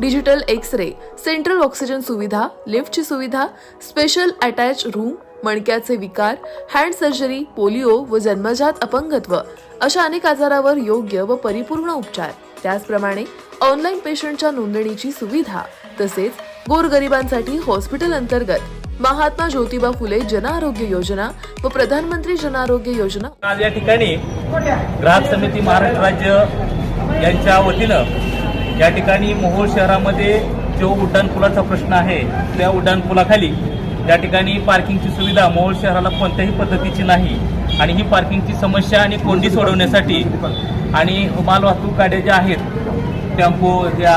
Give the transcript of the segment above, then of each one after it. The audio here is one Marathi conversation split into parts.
digital X ray central oxygen सुविधा लिफ्टची सुविधा स्पेशल अटॅच रूम मणक्याचे विकार हँड सर्जरी पोलिओ व जन्मजात अपंगत्व अशा अनेक आजारावर योग्य व परिपूर्ण उपचार. त्याचप्रमाणे ऑनलाईन पेशंटच्या नोंदणीची सुविधा तसेच गोरगरिबांसाठी हॉस्पिटल अंतर्गत महात्मा ज्योतिबा फुले जन आरोग्य योजना व प्रधानमंत्री जन आरोग्य योजना. आज या ठिकाणी ग्राहक समिती महाराष्ट्र राज्य यांच्या वतीनं या ठिकाणी मोहोळ शहरामध्ये जो उड्डाणपुलाचा प्रश्न आहे त्या उड्डाणपुलाखाली त्या ठिकाणी पार्किंगची सुविधा मोहोळ शहराला कोणत्याही पद्धतीची नाही. आणि ही पार्किंगची समस्या आणि कोंडी सोडवण्यासाठी आणि माल वाहतूक गाड्या ज्या आहेत टेम्पो ज्या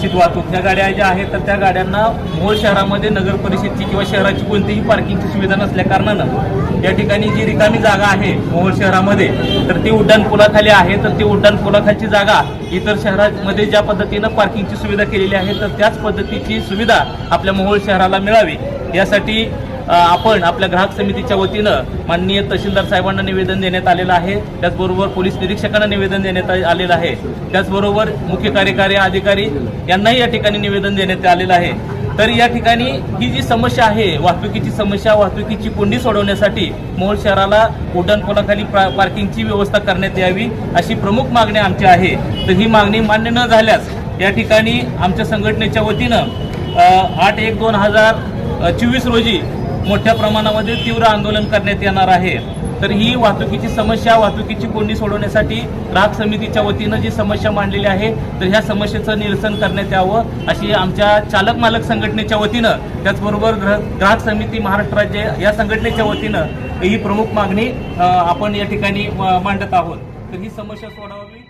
शीत वाहतूक. या गाड्या ज्या आहेत तर त्या गाड्यांना मूळ शहरामध्ये नगर परिषदची किंवा शहराची कोणतीही पार्किंगची सुविधा नसल्या कारणानं या ठिकाणी जी रिकामी जागा आहे मोहोळ शहरामध्ये तर ती उड्डाणपुलाखाली आहे. तर ती उड्डाणपुलाखालची जागा इतर शहरामध्ये ज्या पद्धतीनं पार्किंगची सुविधा केलेली आहे तर त्याच पद्धतीची सुविधा आपल्या मोहोळ शहराला मिळावी. यासाठी आपण आपल्या ग्राहक समितीच्या वतीनं माननीय तहसीलदार साहेबांना निवेदन देण्यात आलेलं आहे. त्याचबरोबर पोलीस निरीक्षकांना निवेदन देण्यात आलेलं आहे. त्याचबरोबर मुख्य कार्यकारी अधिकारी यांनाही या ठिकाणी निवेदन देण्यात आलेलं आहे. तर या ठिकाणी ही जी समस्या आहे वाहतुकीची समस्या वाहतुकीची कोंडी सोडवण्यासाठी मोहोळ शहराला उड्डाणपुलाखाली पार्किंगची व्यवस्था करण्यात यावी अशी प्रमुख मागणी आमची आहे. तर ही मागणी मान्य न झाल्यास या ठिकाणी आमच्या संघटनेच्या वतीनं आठ एक दोन हजार चोवीस रोजी मोठ्या प्रमाणामध्ये तीव्र आंदोलन करण्यात येणार आहे. तर ही वाहतुकीची समस्या वाहतुकीची कोंडी सोडवण्यासाठी ग्राहक समितीच्या वतीनं जी समस्या मांडलेली आहे तर ह्या समस्येचं निरसन करण्यात यावं अशी आमच्या चालक मालक संघटनेच्या वतीनं त्याचबरोबर ग्राहक ग्राहक समिती महाराष्ट्र राज्य या संघटनेच्या वतीनं ही प्रमुख मागणी आपण या ठिकाणी मांडत आहोत. तर ही समस्या सोडावी